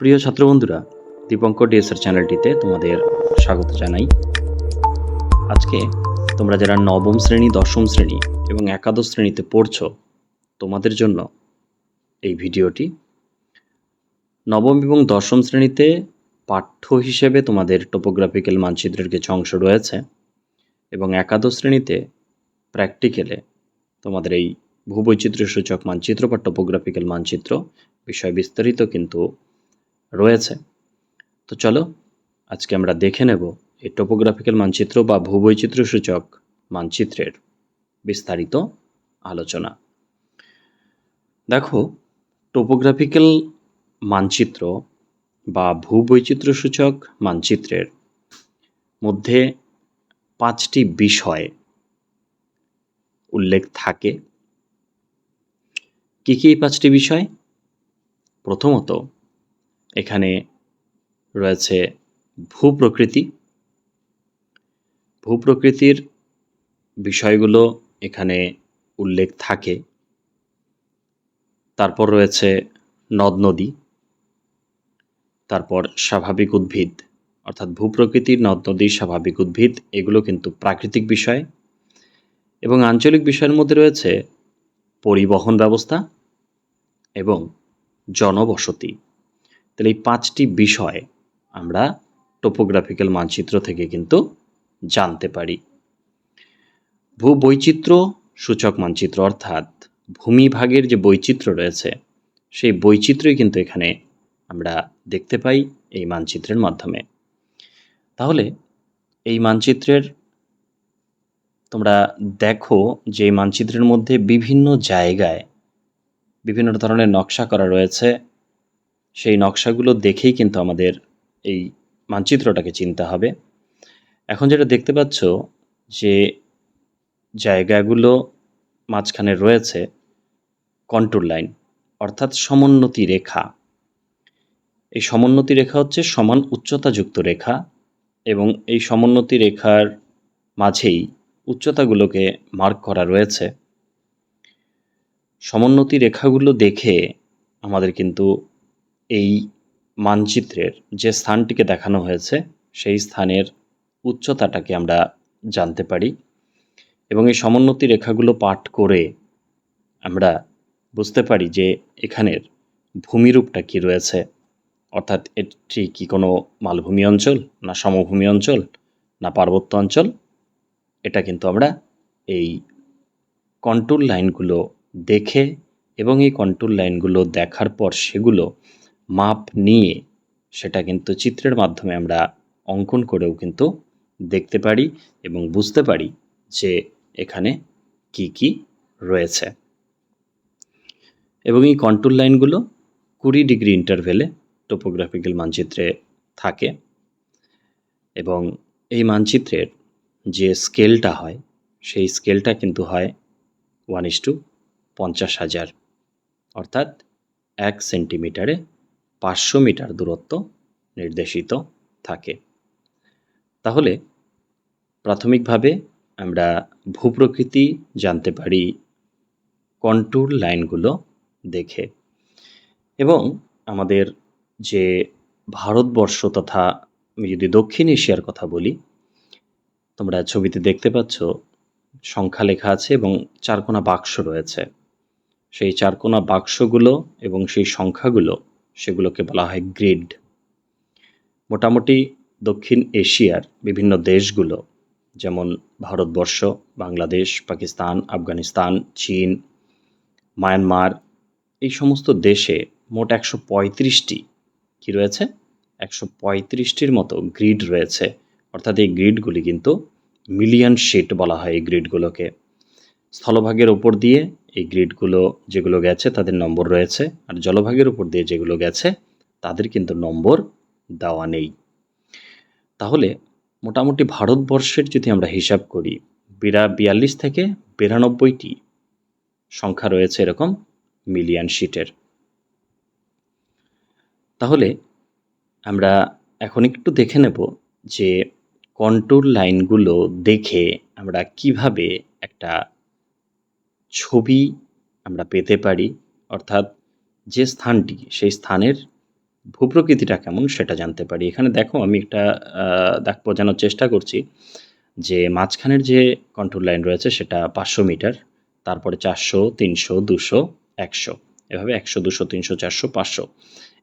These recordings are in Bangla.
প্রিয় ছাত্রবন্ধুরা, দীপঙ্কর ডিএসআর চ্যানেলটিতে তোমাদের স্বাগত জানাই। আজকে তোমরা যারা নবম শ্রেণি, দশম শ্রেণি এবং একাদশ শ্রেণীতে পড়ছো, তোমাদের জন্য এই ভিডিওটি। নবম এবং দশম শ্রেণীতে পাঠ্য হিসেবে তোমাদের টোপোগ্রাফিক্যাল মানচিত্রের কিছু অংশ রয়েছে এবং একাদশ শ্রেণীতে প্র্যাকটিক্যালে তোমাদের এই ভূবৈচিত্র্য সূচক মানচিত্র বা টোপোগ্রাফিক্যাল মানচিত্র বিষয় বিস্তারিত কিন্তু রয়েছে। তো চলো, আজকে আমরা দেখে নেব এই টোপোগ্রাফিক্যাল মানচিত্র বা ভূবৈচিত্র্য সূচক মানচিত্রের বিস্তারিত আলোচনা। দেখো টোপোগ্রাফিক্যাল মানচিত্র বা ভূবৈচিত্র্য সূচক মানচিত্রের মধ্যে পাঁচটি বিষয় উল্লেখ থাকে। কী কী পাঁচটি বিষয়? প্রথমত এখানে রয়েছে ভূপ্রকৃতি। ভূপ্রকৃতির বিষয়গুলো এখানে উল্লেখ থাকে। তারপর রয়েছে নদ নদী। তারপর স্বাভাবিক উদ্ভিদ। অর্থাৎ ভূপ্রকৃতির নদ নদী, স্বাভাবিক উদ্ভিদ, এগুলো কিন্তু প্রাকৃতিক বিষয়। এবং আঞ্চলিক বিষয়ের মধ্যে রয়েছে পরিবহন ব্যবস্থা এবং জনবসতি। তাহলে এই পাঁচটি বিষয় আমরা টোপোগ্রাফিক্যাল মানচিত্র থেকে কিন্তু জানতে পারি। ভূবৈচিত্র্য সূচক মানচিত্র অর্থাৎ ভূমিভাগের যে বৈচিত্র্য রয়েছে, সেই বৈচিত্র্যই কিন্তু এখানে আমরা দেখতে পাই এই মানচিত্রের মাধ্যমে। তাহলে এই মানচিত্রের তোমরা দেখো যে মানচিত্রের মধ্যে বিভিন্ন জায়গায় বিভিন্ন ধরনের নকশা করা রয়েছে। সেই নকশাগুলো দেখেই কিন্তু আমাদের এই মানচিত্রটাকে চিনতে হবে। এখন যেটা দেখতে পাচ্ছ যে জায়গাগুলো মাঝখানে রয়েছে কন্ট্রোল লাইন অর্থাৎ সমোন্নতি রেখা। এই সমোন্নতি রেখা হচ্ছে সমান উচ্চতাযুক্ত রেখা এবং এই সমোন্নতি রেখার মাঝেই উচ্চতাগুলোকে মার্ক করা রয়েছে। সমোন্নতি রেখাগুলো দেখে আমাদের কিন্তু এই মানচিত্রের যে স্থানটিকে দেখানো হয়েছে, সেই স্থানের উচ্চতাটাকে আমরা জানতে পারি এবং এই সমোন্নতি রেখাগুলো পাঠ করে আমরা বুঝতে পারি যে এখানের ভূমিরূপটা কি রয়েছে। অর্থাৎ এটি কি কোনো মালভূমি অঞ্চল, না সমভূমি অঞ্চল, না পার্বত্য অঞ্চল? এটা কিন্তু আমরা এই কন্ট্রোল লাইনগুলো দেখে এবং এই কন্ট্রোল লাইনগুলো দেখার পর সেগুলো মাপ নিয়ে সেটা কিন্তু চিত্রের মাধ্যমে আমরা অঙ্কন করেও কিন্তু দেখতে পারি এবং বুঝতে পারি যে এখানে কি কি রয়েছে। এবং এই কন্ট্রোল লাইনগুলো কুড়ি ডিগ্রি ইন্টারভেলে টোপোগ্রাফিক্যাল মানচিত্রে থাকে এবং এই মানচিত্রের যে স্কেলটা হয়, সেই স্কেলটা কিন্তু হয় ওয়ান ইস টু পঞ্চাশ হাজার, অর্থাৎ এক সেন্টিমিটারে পাঁচশো মিটার দূরত্ব নির্দেশিত থাকে। তাহলে প্রাথমিকভাবে আমরা ভূপ্রকৃতি জানতে পারি কন্ট্রোল লাইনগুলো দেখে। এবং আমাদের যে ভারতবর্ষ তথা আমি যদি দক্ষিণ এশিয়ার কথা বলি, তোমরা ছবিতে দেখতে পাচ্ছ সংখ্যা লেখা আছে এবং চারকোনা বাক্স রয়েছে। সেই চারকোনা বাক্সগুলো এবং সেই সংখ্যাগুলো সেগুলোকে বলা হয় গ্রিড। মোটামুটি দক্ষিণ এশিয়ার বিভিন্ন দেশগুলো, যেমন ভারতবর্ষ, বাংলাদেশ, পাকিস্তান, আফগানিস্তান, চীন, মায়ানমার, এই সমস্ত দেশে মোট একশো পঁয়ত্রিশটি কী রয়েছে? একশো পঁয়ত্রিশটির মতো গ্রিড রয়েছে। অর্থাৎ এই গ্রিডগুলি কিন্তু মিলিয়ন শিট বলা হয় এই গ্রিডগুলোকে। স্থলভাগের ওপর দিয়ে এই গ্রিডগুলো যেগুলো গেছে তাদের নম্বর রয়েছে। আর জলভাগের উপর দিয়ে যেগুলো গেছে, তাদের কিন্তু নম্বর দেওয়া নেই। তাহলে মোটামুটি ভারতবর্ষের যদি আমরা হিসাব করি, বিরা বিয়াল্লিশ থেকে বিরানব্বইটি সংখ্যা রয়েছে এরকম মিলিয়ন শিটের। তাহলে আমরা এখন একটু দেখে নেব যে কন্ট্রোল লাইনগুলো দেখে আমরা কীভাবে একটা ছবি আমরা পেতে পারি, অর্থাৎ যে স্থানটি, সেই স্থানের ভূপ্রকৃতিটা কেমন সেটা জানতে পারি। এখানে দেখো আমি একটা দাগ বোঝানোর চেষ্টা করছি যে মাঝখানের যে কন্ট্রোল লাইন রয়েছে সেটা পাঁচশো মিটার, তারপরে চারশো, তিনশো, দুশো, একশো। এভাবে একশো, দুশো, তিনশো, চারশো, পাঁচশো।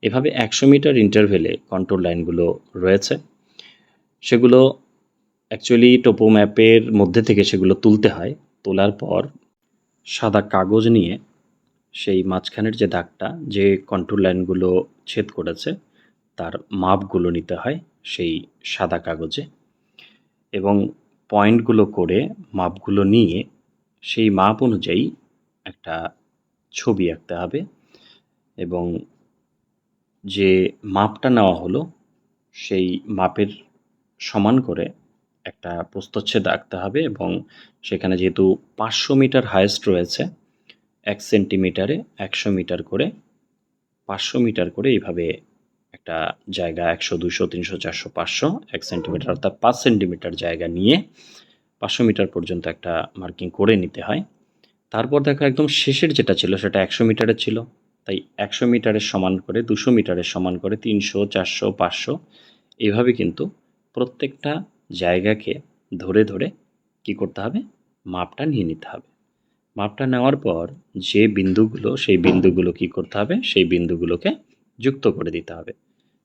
এভাবে একশো মিটার ইন্টারভেলে কন্ট্রোল লাইনগুলো রয়েছে। সেগুলো অ্যাকচুয়ালি টোপো ম্যাপের মধ্যে থেকে সেগুলো তুলতে হয়, তোলার পর সাদা কাগজ নিয়ে সেই মাঝখানের যে দাগটা, যে কন্ট্রোল লাইনগুলো ছেদ করেছে, তার মাপগুলো নিতে হয় সেই সাদা কাগজে এবং পয়েন্টগুলো করে মাপগুলো নিয়ে সেই মাপ অনুযায়ী একটা ছবি আঁকতে হবে এবং যে মাপটা নেওয়া হলো, সেই মাপের সমান করে একটা প্রস্তচ্ছেদ আঁকতে হবে এবং সেখানে যেহেতু পাঁচশো মিটার হায়েস্ট রয়েছে, এক সেন্টিমিটারে একশো মিটার করে, পাঁচশো মিটার করে এইভাবে একটা জায়গা একশো দুশো তিনশো, চারশো, পাঁচশো, এক সেন্টিমিটার অর্থাৎ পাঁচ সেন্টিমিটার জায়গা নিয়ে পাঁচশো মিটার পর্যন্ত একটা মার্কিং করে নিতে হয়। তারপর দেখো একদম শেষের যেটা ছিল সেটা একশো মিটারের ছিল। তাই একশো মিটারের সমান করে, দুশো মিটারের সমান করে, তিনশো, চারশো, পাঁচশো, এইভাবে কিন্তু প্রত্যেকটা জায়গাকে ধরে ধরে কি করতে হবে? মাপটা নিয়ে নিতে হবে। মাপটা নেওয়ার পর যে বিন্দুগুলো, সেই বিন্দুগুলো কি করতে হবে? সেই বিন্দুগুলোকে যুক্ত করে দিতে হবে।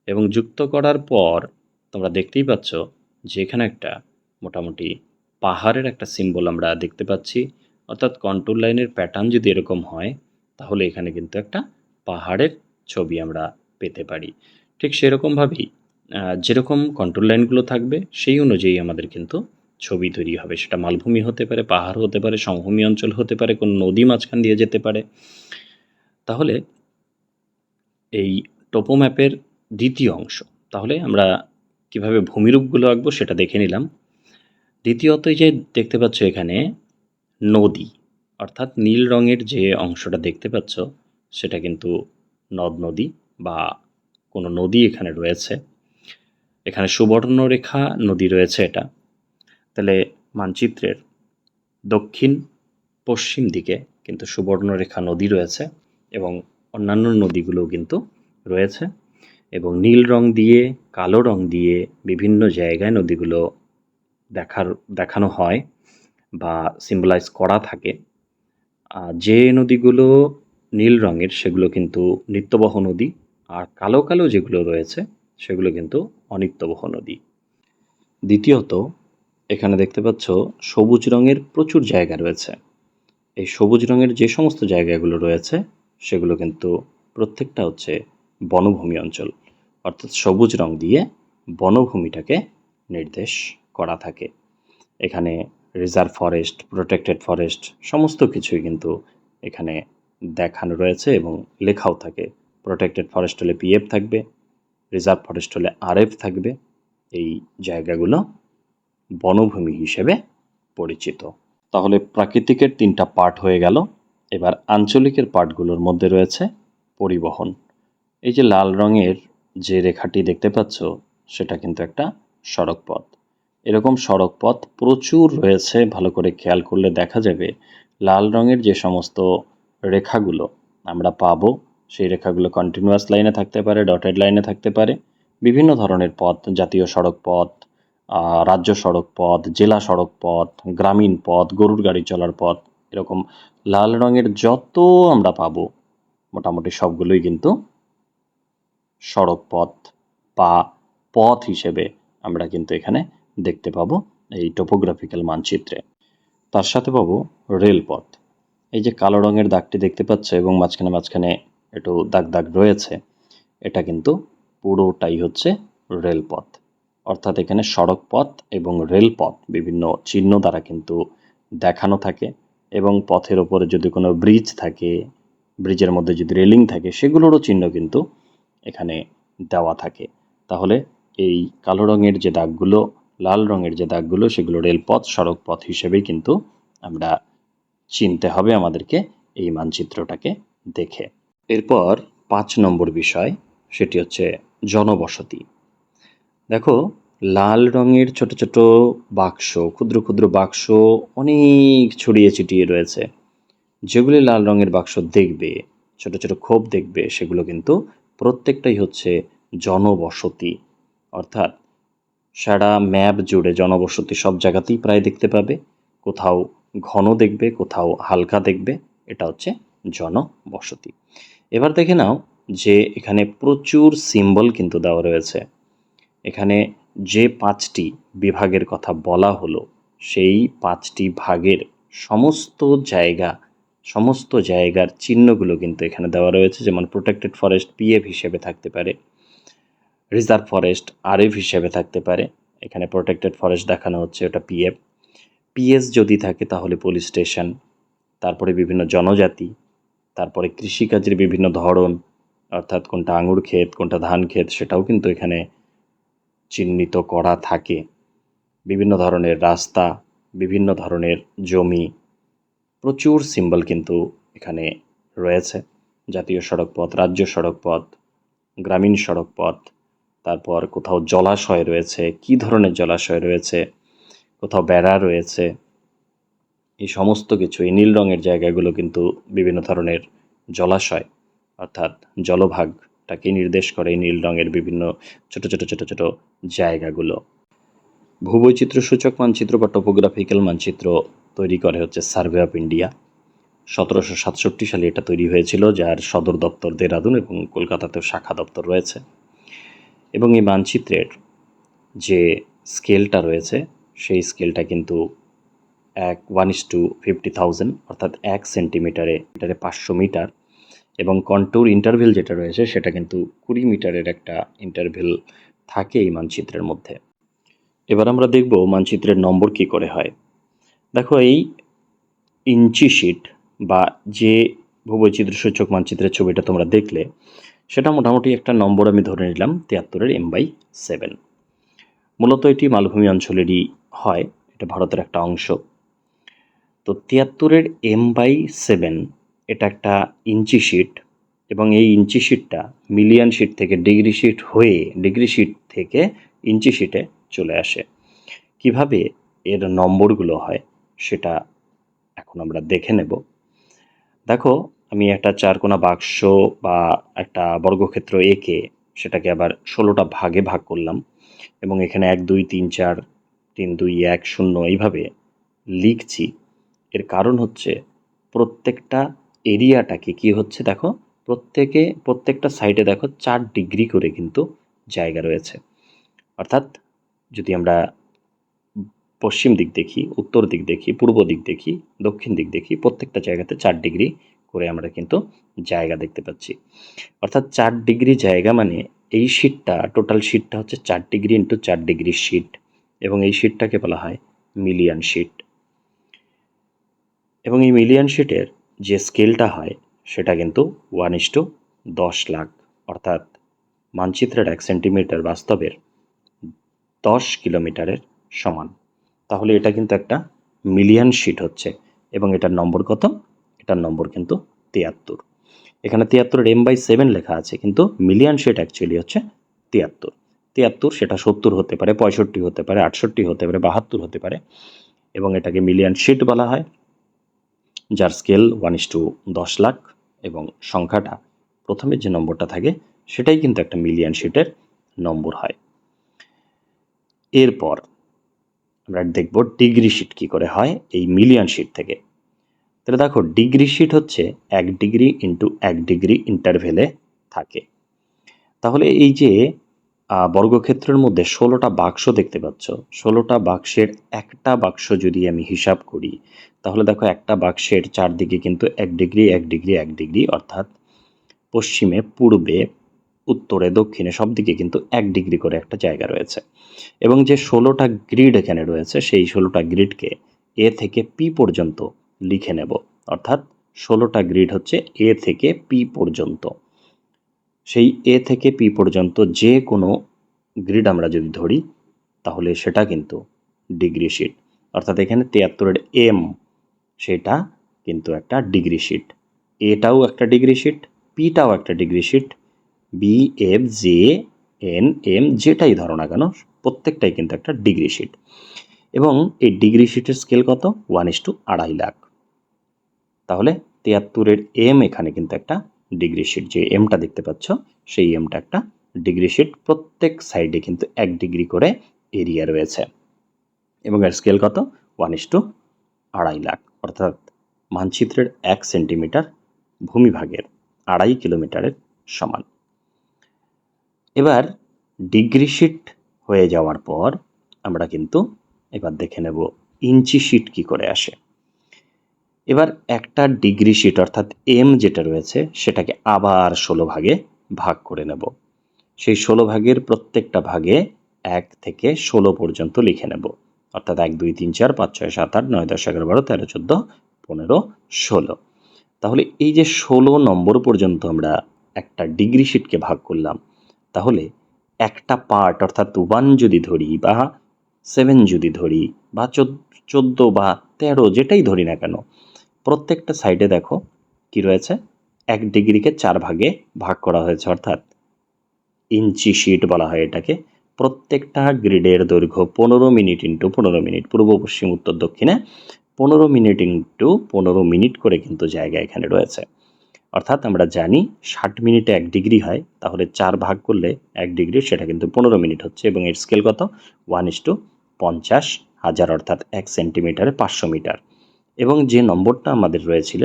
এবং যুক্ত করার পর তোমরা দেখতেই পাচ্ছ যে এখানে একটা মোটামুটি পাহাড়ের একটা সিম্বল আমরা দেখতে পাচ্ছি। অর্থাৎ কন্ট্রোল লাইনের প্যাটার্ন যদি এরকম হয়, তাহলে এখানে কিন্তু একটা পাহাড়ের ছবি আমরা পেতে পারি। ঠিক সেরকমভাবেই যেরকম কন্ট্রোল লাইনগুলো থাকবে, সেই অনুযায়ী আমাদের কিন্তু ছবি তৈরি হবে। সেটা মালভূমি হতে পারে, পাহাড় হতে পারে, সমভূমি অঞ্চল হতে পারে, কোনো নদী মাঝখান দিয়ে যেতে পারে। তাহলে এই টোপো ম্যাপের দ্বিতীয় অংশ, তাহলে আমরা কীভাবে ভূমিরূপগুলো আঁকবো সেটা দেখে নিলাম। দ্বিতীয়ত যে দেখতে পাচ্ছ এখানে, নদী, অর্থাৎ নীল রঙের যে অংশটা দেখতে পাচ্ছ, সেটা কিন্তু নদ নদী বা কোনো নদী এখানে রয়েছে। এখানে সুবর্ণরেখা নদী রয়েছে এটা। তাহলে মানচিত্রের দক্ষিণ পশ্চিম দিকে কিন্তু সুবর্ণরেখা নদী রয়েছে এবং অন্যান্য নদীগুলোও কিন্তু রয়েছে এবং নীল রং দিয়ে, কালো রং দিয়ে বিভিন্ন জায়গায় নদীগুলো দেখার, দেখানো হয় বা সিম্বলাইজ করা থাকে। যে নদীগুলো নীল রঙের সেগুলো কিন্তু নিত্যবহ নদী আর কালো কালো যেগুলো রয়েছে সেগুলো কিন্তু অনিত্যবহ নদী। দ্বিতীয়ত, এখানে দেখতে পাচ্ছ সবুজ রঙের প্রচুর জায়গা রয়েছে। এই সবুজ রঙের যে সমস্ত জায়গাগুলো রয়েছে, সেগুলো কিন্তু প্রত্যেকটা হচ্ছে বনভূমি অঞ্চল। অর্থাৎ সবুজ রং দিয়ে বনভূমিটাকে নির্দেশ করা থাকে। এখানে রিজার্ভ ফরেস্ট, প্রোটেক্টেড ফরেস্ট, সমস্ত কিছুই কিন্তু এখানে দেখানো রয়েছে এবং লেখাও থাকে। প্রোটেক্টেড ফরেস্ট হলে পিএফ থাকবে রিজার্ভ ফরেস্ট হলে আরএফ থাকবে। এই জায়গাগুলো বনভূমি হিসেবে পরিচিত। তাহলে প্রাকৃতিকের তিনটা পার্ট হয়ে গেল। এবার আঞ্চলিকের পার্টগুলোর মধ্যে রয়েছে পরিবহন। এই যে লাল রঙের যে রেখাটি দেখতে পাচ্ছ, সেটা কিন্তু একটা সড়ক পথ এরকম সড়ক পথ প্রচুর রয়েছে, ভালো করে খেয়াল করলে দেখা যাবে। লাল রঙের যে সমস্ত রেখাগুলো আমরা পাবো সেই রেখাগুলো কন্টিনিউয়াস লাইনে থাকতে পারে ডটেড লাইনে থাকতে পারে। বিভিন্ন ধরনের পথ, জাতীয় সড়ক পথ রাজ্য সড়ক পথ, জেলা সড়ক পথ, গ্রামীণ পথ, গরুর গাড়ি চলার পথ, এরকম লাল রঙের যত আমরা পাবো, মোটামুটি সবগুলোই কিন্তু সড়ক পথ বা পথ হিসেবে আমরা কিন্তু এখানে দেখতে পাবো এই টোপোগ্রাফিক্যাল মানচিত্রে। তার সাথে পাবো রেলপথ। এই যে কালো রঙের দাগটি দেখতে পাচ্ছে এবং মাঝখানে মাঝখানে একটু দাগ দাগ রয়েছে, এটা কিন্তু পুরোটাই হচ্ছে রেলপথ। অর্থাৎ এখানে সড়ক পথ এবং রেলপথ বিভিন্ন চিহ্ন দ্বারা কিন্তু দেখানো থাকে এবং পথের ওপরে যদি কোনো ব্রিজ থাকে, ব্রিজের মধ্যে যদি রেলিং থাকে, সেগুলোরও চিহ্ন কিন্তু এখানে দেওয়া থাকে। তাহলে এই কালো রঙের যে দাগগুলো, লাল রঙের যে দাগগুলো, সেগুলো রেলপথ সড়ক পথ হিসেবেই কিন্তু আমরা চিনতে হবে আমাদেরকে এই মানচিত্রটাকে দেখে। এরপর পাঁচ নম্বর বিষয়, সেটি হচ্ছে জনবসতি। দেখো, লাল রঙের ছোট ছোট বাক্স, ক্ষুদ্র ক্ষুদ্র বাক্স অনেক ছড়িয়ে ছিটিয়ে রয়েছে। যেগুলি লাল রঙের বাক্স দেখবে, ছোট ছোট খোপ দেখবে, সেগুলো কিন্তু প্রত্যেকটাই হচ্ছে জনবসতি। অর্থাৎ সারা ম্যাপ জুড়ে জনবসতি সব জায়গাতেই প্রায় দেখতে পাবে। কোথাও ঘন দেখবে, কোথাও হালকা দেখবে, এটা হচ্ছে জনবসতি। এবার দেখে নাও যে এখানে প্রচুর সিম্বল কিন্তু দেওয়া রয়েছে। এখানে যে পাঁচটি বিভাগের কথা বলা হলো, সেই পাঁচটি ভাগের সমস্ত জায়গা, সমস্ত জায়গার চিহ্নগুলো কিন্তু এখানে দেওয়া রয়েছে, যেমন প্রোটেক্টেড ফরেস্ট পিএফ হিসেবে থাকতে পারে রিজার্ভ ফরেস্ট আরএফ হিসেবে থাকতে পারে, এখানে প্রোটেক্টেড ফরেস্ট দেখানো হচ্ছে ওটা পিএফ পিএস যদি থাকে তাহলে পুলিশ স্টেশন তারপরে বিভিন্ন জনজাতি তারপরে কৃষিকাজের বিভিন্ন ধরন, অর্থাৎ কোনটা আঙুর ক্ষেত, কোনটা ধান ক্ষেত, সেটাও কিন্তু এখানে চিহ্নিত করা থাকে। বিভিন্ন ধরনের রাস্তা, বিভিন্ন ধরনের জমি, প্রচুর সিম্বল কিন্তু এখানে রয়েছে। জাতীয় সড়ক পথ রাজ্য সড়ক পথ গ্রামীণ সড়ক পথ তারপর কোথাও জলাশয় রয়েছে, কি ধরনের জলাশয় রয়েছে, কোথাও বেড়া রয়েছে এই সমস্ত কিছু, এই নীল রঙের জায়গাগুলো কিন্তু বিভিন্ন ধরনের জলাশয়, অর্থাৎ জলভাগটাকে নির্দেশ করে এই নীল রঙের বিভিন্ন ছোট ছোট ছোট ছোট জায়গাগুলো। ভূবৈচিত্র্য সূচক মানচিত্র বা টোপোগ্রাফিক্যাল মানচিত্র তৈরি করে হচ্ছে সার্ভে অফ ইন্ডিয়া সতেরোশো সাতষট্টি সালে এটা তৈরি হয়েছিল, যার সদর দপ্তর দেরাদুন এবং কলকাতাতেও শাখা দপ্তর রয়েছে। এবং এই মানচিত্রের যে স্কেলটা রয়েছে, সেই স্কেলটা কিন্তু এক one is two fifty thousand অর্থাৎ এক সেন্টিমিটারে মিটারে পাঁচশো মিটার এবং কন্ট্যুর ইন্টারভেল যেটা রয়েছে, সেটা কিন্তু কুড়ি মিটারের একটা ইন্টারভেল থাকে এই মানচিত্রের মধ্যে। এবার আমরা দেখব মানচিত্রের নম্বর কি করে হয়। দেখো, এই ইঞ্চি শিট বা যে ভূবৈচিত্র সূচক মানচিত্রের ছবিটা তোমরা দেখলে, সেটা মোটামুটি একটা নম্বর আমি ধরে নিলাম তিয়াত্তরের এম বাই সেভেন মূলত এটি মালভূমি অঞ্চলেরই হয়, এটা ভারতের একটা অংশ। তো তিয়াত্তরের এম বাই সেভেন এটা একটা ইঞ্চি শিট এবং এই ইঞ্চি শিটটা মিলিয়ন শিট থেকে ডিগ্রি শিট হয়ে ডিগ্রি শিট থেকে ইঞ্চি শিটে চলে আসে। কীভাবে এর নম্বরগুলো হয় সেটা এখন আমরা দেখে নেব। দেখো, আমি একটা চারকোনা বাক্স বা একটা বর্গক্ষেত্র এঁকে সেটাকে আবার ষোলোটা ভাগে ভাগ করলাম এবং এখানে এক, দুই, তিন, চার, তিন, দুই, এক, শূন্য এইভাবে লিখছি। এর কারণ হচ্ছে প্রত্যেকটা এরিয়াটাকে কি হচ্ছে দেখো? প্রত্যেকে, প্রত্যেকটা সাইডে দেখো চার ডিগ্রি করে কিন্তু জায়গা রয়েছে। অর্থাৎ যদি আমরা পশ্চিম দিক দেখি, উত্তর দিক দেখি, পূর্ব দিক দেখি, দক্ষিণ দিক দেখি, প্রত্যেকটা জায়গাতে চার ডিগ্রি করে আমরা কিন্তু জায়গা দেখতে পাচ্ছি। অর্থাৎ চার ডিগ্রি জায়গা মানে এই শিটটা টোটাল শিটটা হচ্ছে চার ডিগ্রি ইন্টু চার ডিগ্রি শিট এবং এই শিটটাকে বলা হয় মিলিয়ন শিট এবং এই মিলিয়ন শিটের যে স্কেলটা হয়, সেটা কিন্তু ওয়ান ইস টু দশ লাখ, অর্থাৎ মানচিত্রের এক সেন্টিমিটার বাস্তবের দশ কিলোমিটারের সমান। তাহলে এটা কিন্তু একটা মিলিয়ন শিট হচ্ছে এবং এটার নম্বর কত? এটার নম্বর কিন্তু তিয়াত্তর। এখানে তিয়াত্তরের এম বাই সেভেন লেখা আছে, কিন্তু মিলিয়ন শিট অ্যাকচুয়ালি হচ্ছে তিয়াত্তর। তিয়াত্তর সেটা সত্তর হতে পারে, পঁয়ষট্টি হতে পারে, আটষট্টি হতে পারে, বাহাত্তর হতে পারে এবং এটাকে মিলিয়ন শিট বলা হয়। যার স্কেল ওয়ান ইস টু দশ লাখ এবং সংখ্যাটা প্রথমে যে নম্বরটা থাকে সেটাই কিন্তু একটা মিলিয়ন শিটের নম্বর হয়। এরপর আমরা দেখব ডিগ্রি শিট কি করে হয় এই মিলিয়ন শিট থেকে। তাহলে দেখো ডিগ্রি শিট হচ্ছে এক ডিগ্রি ইন্টু এক ডিগ্রি ইন্টারভেলে থাকে। তাহলে এই যে বর্গক্ষেত্রের মধ্যে ষোলোটা বাক্স দেখতে পাচ্ছ। ষোলোটা বাক্সের একটা বাক্স যদি আমি হিসাব করি, তাহলে দেখো একটা বাক্সের চারদিকে কিন্তু এক ডিগ্রি এক ডিগ্রি এক ডিগ্রি, অর্থাৎ পশ্চিমে, পূর্বে, উত্তরে, দক্ষিণে সব দিকে কিন্তু এক ডিগ্রি করে একটা জায়গা রয়েছে। এবং যে ষোলোটা গ্রিড এখানে রয়েছে, সেই ষোলোটা গ্রিডকে এ থেকে পি পর্যন্ত লিখে নেব। অর্থাৎ ষোলোটা গ্রিড হচ্ছে এ থেকে পি পর্যন্ত। সেই এ থেকে পি পর্যন্ত যে কোনো গ্রিড আমরা যদি ধরি, তাহলে সেটা কিন্তু ডিগ্রি শিট অর্থাৎ এখানে তিয়াত্তরের এম সেটা কিন্তু একটা ডিগ্রি শিট এটাও একটা ডিগ্রি শিট পিটাও একটা degree sheet B F J N M যেটাই ধরো না কেন, প্রত্যেকটাই কিন্তু একটা ডিগ্রি শিট এবং এই ডিগ্রি শিটের স্কেল কত? ওয়ান ইস টু আড়াই লাখ। তাহলে তিয়াত্তরের এম এখানে কিন্তু একটা ডিগ্রি শিট যে এমটা দেখতে পাচ্ছ, সেই এমটা একটা ডিগ্রি শিট প্রত্যেক সাইডে কিন্তু এক ডিগ্রি করে এরিয়া রয়েছে। এবং এর স্কেল কত? ওয়ান ইস টু আড়াই লাখ। অর্থাৎ মানচিত্রের এক সেন্টিমিটার ভূমিভাগের আড়াই কিলোমিটারের সমান। এবার ডিগ্রি শিট হয়ে যাওয়ার পর আমরা কিন্তু এবার দেখে নেব ইঞ্চি শিট কি করে আসে। এবার একটা ডিগ্রি শিট অর্থাৎ এম যেটা রয়েছে, সেটাকে আবার ষোলো ভাগে ভাগ করে নেব। সেই ষোলো ভাগের প্রত্যেকটা ভাগে এক থেকে ষোলো পর্যন্ত লিখে নেব। অর্থাৎ এক, দুই, তিন, চার, পাঁচ, ছয়, সাত, আট, নয়, দশ, এগারো, বারো, তেরো, চোদ্দ, পনেরো, ষোলো। তাহলে এই যে ষোলো নম্বর পর্যন্ত আমরা একটা ডিগ্রি শিটকে ভাগ করলাম, তাহলে একটা পার্ট অর্থাৎ ওয়ান যদি ধরি বা সেভেন যদি ধরি বা চোদ্দ বা তেরো যেটাই ধরি না কেন প্রত্যেকটা সাইডে দেখো কি রয়েছে? এক ডিগ্রিকে চার ভাগে ভাগ করা হয়েছে, অর্থাৎ ইঞ্চি শিট বলা হয় এটাকে। প্রত্যেকটা গ্রিডের দৈর্ঘ্য পনেরো মিনিট ইন্টু পনেরো মিনিট পূর্ব, পশ্চিম, উত্তর, দক্ষিণে পনেরো মিনিট ইন্টু পনেরো মিনিট করে কিন্তু জায়গা এখানে রয়েছে। অর্থাৎ আমরা জানি ষাট মিনিটে এক ডিগ্রি হয়, তাহলে চার ভাগ করলে এক ডিগ্রি সেটা কিন্তু পনেরো মিনিট হচ্ছে এবং এর স্কেল কত? ওয়ান ইস টু পঞ্চাশ হাজার, অর্থাৎ এক সেন্টিমিটারে পাঁচশো মিটার এবং যে নম্বরটা আমাদের রয়েছিল,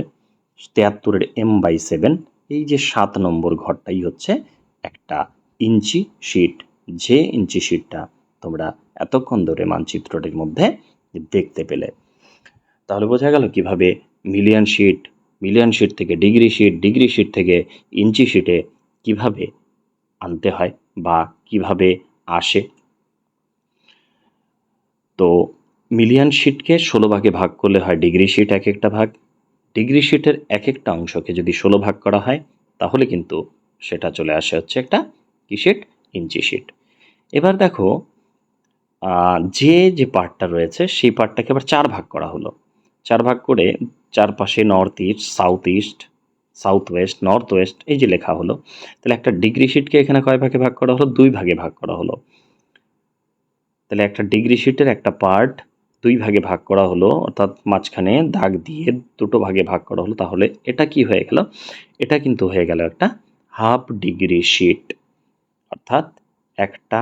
তেয়াত্তরের এম বাই সেভেন এই যে সাত নম্বর ঘরটাই হচ্ছে একটা ইঞ্চি শিট যে ইঞ্চি শিটটা তোমরা এতক্ষণ ধরে মানচিত্রটির মধ্যে দেখতে পেলে। তাহলে বোঝা গেল কীভাবে মিলিয়ন শিট মিলিয়ন শিট থেকে ডিগ্রি শিট ডিগ্রি শিট থেকে ইঞ্চি শিটে কীভাবে আনতে হয় বা কীভাবে আসে। তো মিলিয়ন শিটকে ষোলো ভাগে ভাগ করলে হয় ডিগ্রি শিট এক একটা ভাগ। ডিগ্রি শিটের এক একটা অংশকে যদি ষোলো ভাগ করা হয়, তাহলে কিন্তু সেটা চলে আসে হচ্ছে একটা কি শিট? ইঞ্চি শিট। এবার দেখো যে যে পার্টটা রয়েছে, সেই পার্টটাকে আবার চার ভাগ করা হলো। চার ভাগ করে চারপাশে north east south east south west north west এই যে লেখা হলো, তাহলে একটা ডিগ্রি শিটকে এখানে কয় ভাগে ভাগ করা হলো? দুই ভাগে ভাগ করা হলো। তাহলে একটা ডিগ্রি শিটের একটা পার্ট দুই ভাগে ভাগ করা হলো, অর্থাৎ মাঝখানে দাগ দিয়ে দুটো ভাগে ভাগ করা হলো, তাহলে এটা কি হয়ে গেল? এটা কিন্তু হয়ে গেল একটা হাফ ডিগ্রি শিট, অর্থাৎ একটা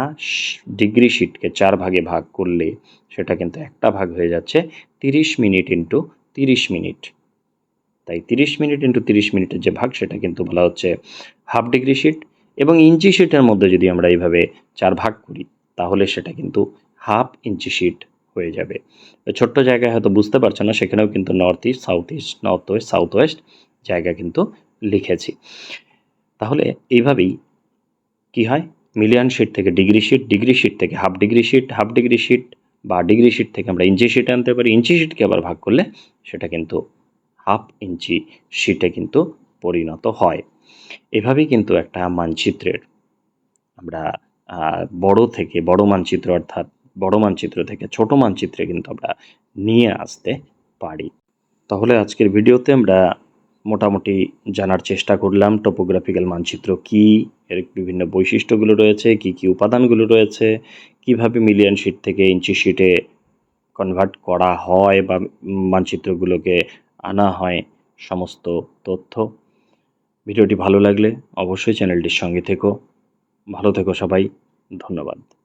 ডিগ্রি শিটকে চার ভাগে ভাগ করলে সেটা কিন্তু একটা ভাগ হয়ে যাচ্ছে তিরিশ মিনিট ইন্টু তিরিশ মিনিট। তাই তিরিশ মিনিট ইন্টু তিরিশ মিনিটের যে ভাগ, সেটা কিন্তু বলা হচ্ছে হাফ ডিগ্রি শিট। এবং ইঞ্চি শিটের মধ্যে যদি আমরা এইভাবে চার ভাগ করি, তাহলে সেটা কিন্তু হাফ ইঞ্চি শিট হয়ে যাবে। ছোট্ট জায়গায় হয়তো বুঝতে পারছ না, সেখানেও কিন্তু north east south east north west south west জায়গা কিন্তু লিখেছি। তাহলে এইভাবেই কি হয়? মিলিয়ন শিট থেকে ডিগ্রি শিট ডিগ্রি শিট থেকে half degree sheet half degree sheet বা ডিগ্রি শিট থেকে আমরা ইঞ্চি শিট আনতে পারি। ইঞ্চি শিটকে আবার ভাগ করলে সেটা কিন্তু হাফ ইঞ্চি শিটে কিন্তু পরিণত হয়। এভাবেই কিন্তু একটা মানচিত্রের আমরা বড় থেকে বড় মানচিত্র অর্থাৎ বড় মানচিত্র থেকে ছোট মানচিত্রে কিন্তু আমরা নিয়ে আসতে পারি। তাহলে আজকের ভিডিওতে আমরা মোটামুটি জানার চেষ্টা করলাম টোপোগ্রাফিক্যাল মানচিত্র কি, এর বিভিন্ন বৈশিষ্ট্যগুলো রয়েছে, কি কি উপাদানগুলো রয়েছে, কীভাবে মিলিয়ন শিট থেকে ইঞ্চি শিটে কনভার্ট করা হয় বা মানচিত্রগুলোকে আনা হয়, সমস্ত তথ্য। ভিডিওটি ভালো লাগলে অবশ্যই চ্যানেলটির সঙ্গে থেকো। ভালো থেকো সবাই, ধন্যবাদ।